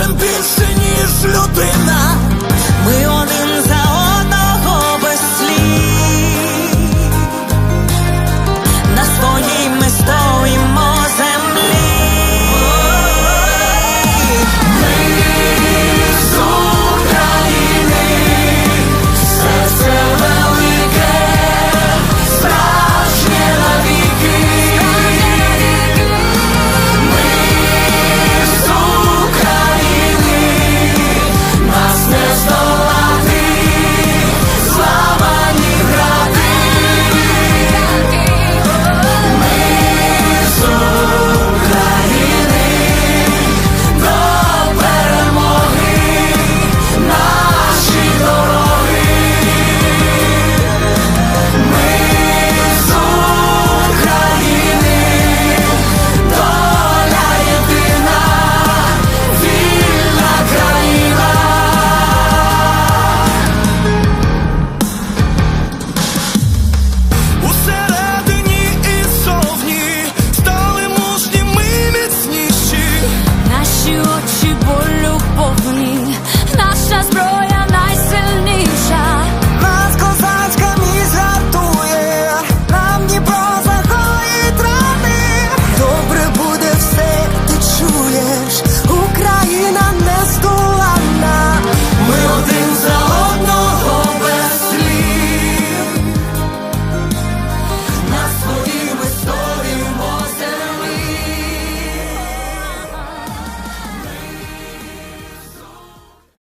чим більше, ніж людина. Ми вони